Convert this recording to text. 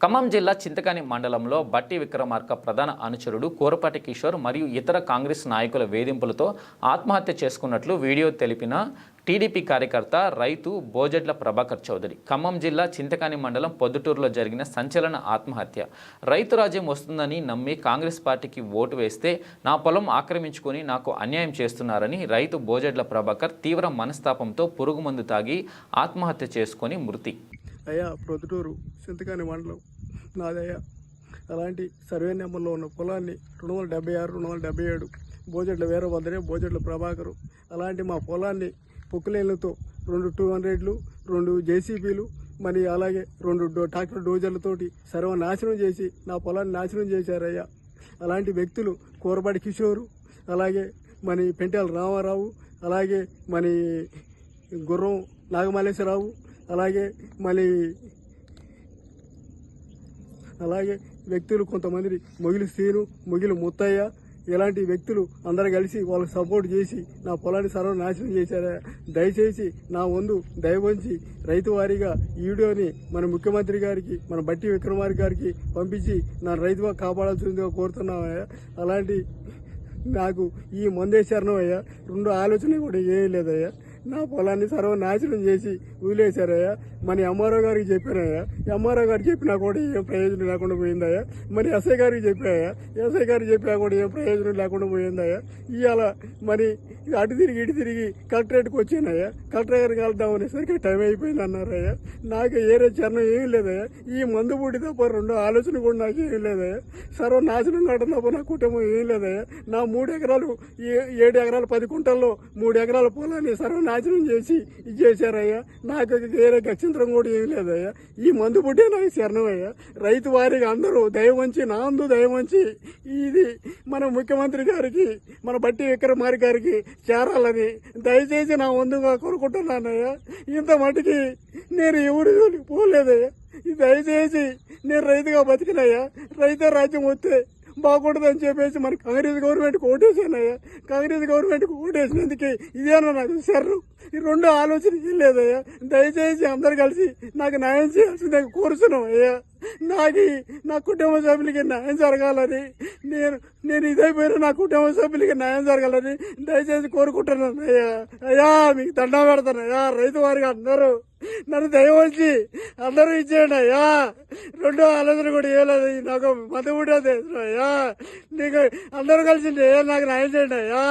ఖమ్మం జిల్లా చింతకాని మండలంలో బట్టి విక్రమార్క ప్రధాన అనుచరుడు కోరపాటి కిషోర్ మరియు ఇతర కాంగ్రెస్ నాయకుల వేధింపులతో ఆత్మహత్య చేసుకున్నట్లు వీడియో తెలిపిన టీడీపీ కార్యకర్త రైతు బోజెడ్ల ప్రభాకర్ చౌదరి. ఖమ్మం జిల్లా చింతకాని మండలం పొద్దుటూరులో జరిగిన సంచలన ఆత్మహత్య. రైతు రాజ్యం వస్తుందని నమ్మి కాంగ్రెస్ పార్టీకి ఓటు వేస్తే నా పొలం ఆక్రమించుకొని నాకు అన్యాయం చేస్తున్నారని రైతు బోజెడ్ల ప్రభాకర్ తీవ్ర మనస్తాపంతో పురుగుమందు తాగి ఆత్మహత్య చేసుకొని మృతి. అయ్యా ప్రొద్దుటూరు చింతకాని మండలం. నాదయ్యా అలాంటి సర్వే నెంబర్లో ఉన్న పొలాన్ని రెండు వందల డెబ్బై ఆరు రెండు వందల డెబ్బై ఏడు బోజెడ్ల వీరభద్రే బోజెట్ల ప్రభాకరు అలాంటి మా పొలాన్ని పొక్కులేళ్ళతో రెండు టూ హండ్రెడ్లు రెండు జేసీబీలు మరి అలాగే రెండు డో ట్రాక్టర్ డోజర్లతోటి సర్వనాశనం చేసి నా పొలాన్ని నాశనం చేశారయ్యా. అలాంటి వ్యక్తులు కూరపాటి కిషోరు అలాగే మరి పెంటాల రామారావు అలాగే మరి గుర్రం నాగమల్లేశ్వరరావు అలాగే మళ్ళీ అలాగే వ్యక్తులు కొంతమంది మొగిలి శ్రీను మొగిలి ముత్తయ్య ఇలాంటి వ్యక్తులు అందరు కలిసి వాళ్ళకి సపోర్ట్ చేసి నా పొలాన్ని సర్వనాశనం చేశారా? దయచేసి నా వందు దయవంచి రైతు వారీగా ఈ వీడియోని మన ముఖ్యమంత్రి గారికి మన బట్టి విక్రమార్ గారికి పంపించి నా రైతుగా కాపాడాల్సిందిగా కోరుతున్నామయ్యా అలాంటి నాకు ఈ మందేశారణం అయ్యా. రెండు ఆలోచన కూడా ఏం లేదయ్యా. నా పొలాన్ని సర్వనాశనం చేసి వదిలేశారయ్యా. మరి ఎంఆర్ఓ గారికి చెప్పానయ్యా. ఎంఆర్ఓ గారు చెప్పినా కూడా ఏం ప్రయోజనం లేకుండా పోయిందయ్యా. మరి ఎస్ఐ గారికి చెప్పాయా ఎస్ఐ గారికి చెప్పినా కూడా ఏం ప్రయోజనం లేకుండా పోయిందయ్యా. ఇవాళ మరి అటు తిరిగి ఇటు తిరిగి కలెక్టరేట్కి వచ్చానయ్యా. కలెక్టర్ గారికి వెళ్దాం అనేసరికి టైం అయిపోయింది అన్నారయ్యా నాకు ఏరే చరణం ఏం లేదయ్యా. ఈ మందు పూటి తప్ప రెండో ఆలోచన కూడా నాకు ఏం లేదయ్యా. సర్వనాశనం కావడం తప్ప నా కుటుంబం ఏం లేదయ్యా. నా మూడు ఎకరాలు ఏడు ఎకరాలు పది కుంటల్లో మూడు ఎకరాల పొలాన్ని సర్వనాశనం చేసి ఇది చేశారయ్యా. నాకు వేరే గక్షంతరం కూడా ఏం లేదయ్యా. ఈ మందు పుట్టే నాకు శరణమయ్యా. రైతు వారికి అందరూ దయవంచి నా అందు దయవంచి ఇది మన ముఖ్యమంత్రి గారికి మన బట్టి విక్రమారి గారికి చేరాలని దయచేసి నా ముందుగా కోరుకుంటున్నానయ్యా. ఇంత మటుకి నేను ఎవరు పోలేదయ్యా. దయచేసి నేను రైతుగా బతికినయ్యా. రైతే రాజ్యం వస్తే బాగుంటుందని చెప్పేసి మరి కాంగ్రెస్ గవర్నమెంట్కి ఓటేసానయ్యా. కాంగ్రెస్ గవర్నమెంట్కి ఓటేసినందుకే ఇదేనా నాకు సర్రు? ఈ రెండు ఆలోచన ఏం లేదయ్యా. దయచేసి అందరు కలిసి నాకు న్యాయం చేయాల్సిందే కోరుతున్నాం అయ్యా నాది నా కుటుంబ సభ్యులకి న్యాయం జరగాలని. నేను నేను ఇదైపోయిన నా కుటుంబ సభ్యులకి న్యాయం జరగాలని దయచేసి కోరుకుంటున్నాను అయ్యా అయ్యా మీకు దండం పెడతాను అయ్యా. రైతు వారికి అందరూ నన్ను దయవచ్చి అందరూ ఇచ్చేయండి అయ్యా. రెండో ఆలోచన కూడా ఏలేదు నాకు మధ్య కూడా అయ్యా. నీకు అందరూ కలిసి నాకు న్యాయం చేయండి అయ్యా.